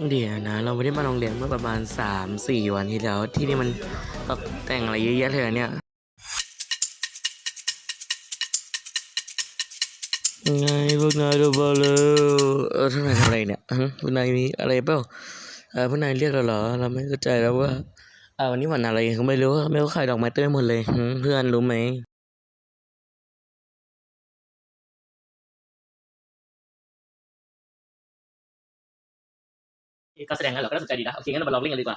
เดี๋ยวนะ เราไม่ได้มาโรงเรียนเมื่อประมาณสามสี่วันที่แล้ว ที่นี่มันตกแต่งอะไรเยอะแยะเลยเนี่ยไงพวกนายดูบอลเลยเออท่านนายทำอะไรเนี่ยพวกนายมีอะไรเปล่าเออพวกนายเรียกเราเหรอ เราไม่เข้าใจแล้วว่าเออวันนี้วันอะไรก็ไม่รู้ไม่รู้ใครดอกไม้เต็มไปหมดเลย เพื่อนรู้ไหม การแสดงกันเหรอก็น่าสนใจดีนะ โอเคงั้นเรามาลองเล่นกันดีกว่า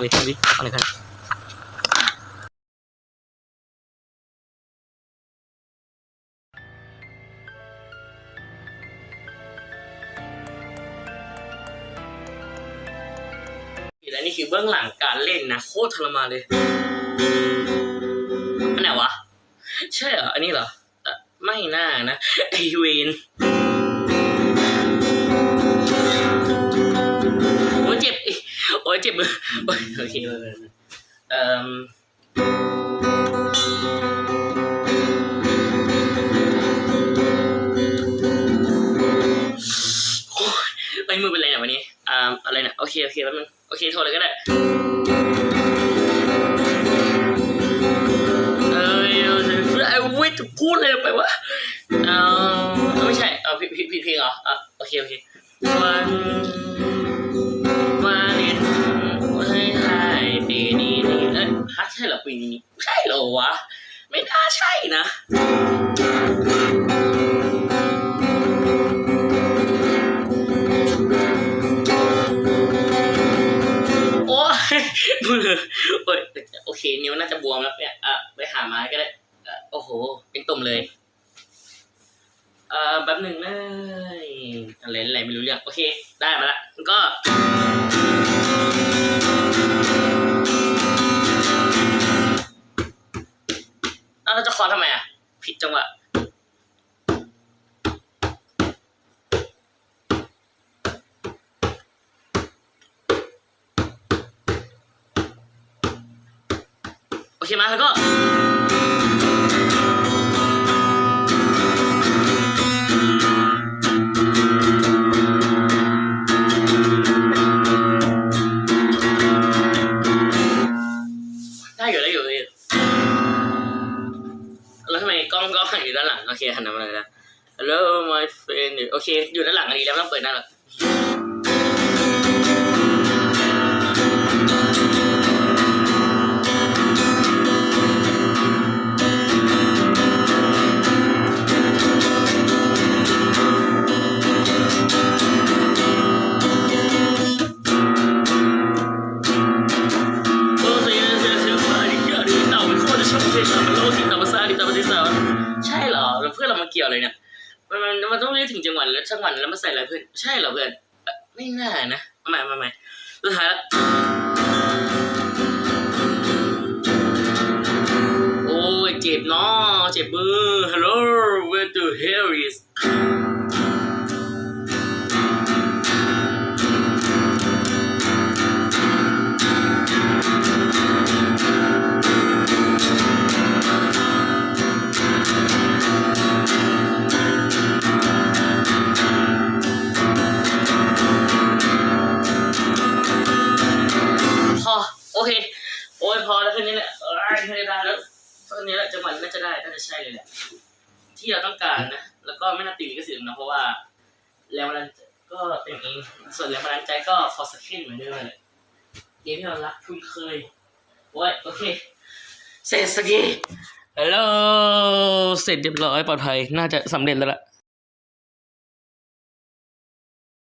มันโคตรยากเลยดิอะไรกันและนี่คือเบื้องหลังการเล่นนะโคตรทรมานเลยอันไหนวะ ใช่เหรอ อันนี้เหรอ ไม่น่านะไอเวนโอ้เจ็บอีก อ้ยเจ็บมือโอ้ยโอเคเลยเอ่อโอ้ยไอ้ยมือเป็นไรเนี่ยวันนี้อ่าอะไรเนี่ยโอเคโอเคแป๊บนึงโอเคโทรเลยก็ได้ ใช่เหรอปีนี้ใช่เหรอวะ ไม่น่าใช่นะโอ้ยมือโอ้ยโอเค นิ้วน่าจะบวมแล้วเนี่ยอะไปหาไม้ก็ได้อะโอ้โห เป็นตุ่มเลยเอ่อแป๊บหนึ่งนะอะไรอะไรไม่รู้เรื่อง โอเค ได้มาละก็ อ้าวเราจะคอทำไมอะ ผิดจังหวะโอเคมาแล้วก็อยู่ได้อยู่ได้อยู่แล้ว ทำไมกล้องกล้องอยู่ด้านหลัง โอเคหันมาเลยนะ Hello my friend โอเค อยู่ด้านหลังอันนี้แล้วต้องเปิดหน้าหลัง เรามาเกี่ยวอะไรเนี่ยมันมันมันต้องเรียกถึงจังหวัดแล้วจังหวัดแล้วมาใส่อะไรเพื่อนใช่เหรอเพื่อนไม่น่านะมาใหม่มาใหม่สุดท้ายละโอ้ยเจ็บเนาะเจ็บมือ Hello where the hell is ยพอแล้วแค่นี้แหละเอ้ยแค่นี้ได้แล้วแค่นี้แหละจังหวะนี้น่าจะได้น่าจะใช่เลยแหละที่เราต้องการนะ แล้วก็ไม่น่าตีลิขสิทธิ์นะเพราะว่าแรงบันดาลก็เป็นเองส่วนแรงบันดาลใจก็ฟอร์สเคนเหมือนเดิมเลยเกมที่เรารักคุ้นเคยโอ้ยโอเคเสร็จสักทีฮัลโหลเสร็จเรียบร้อยปลอดภัยน่าจะสำเร็จแล้วล่ะ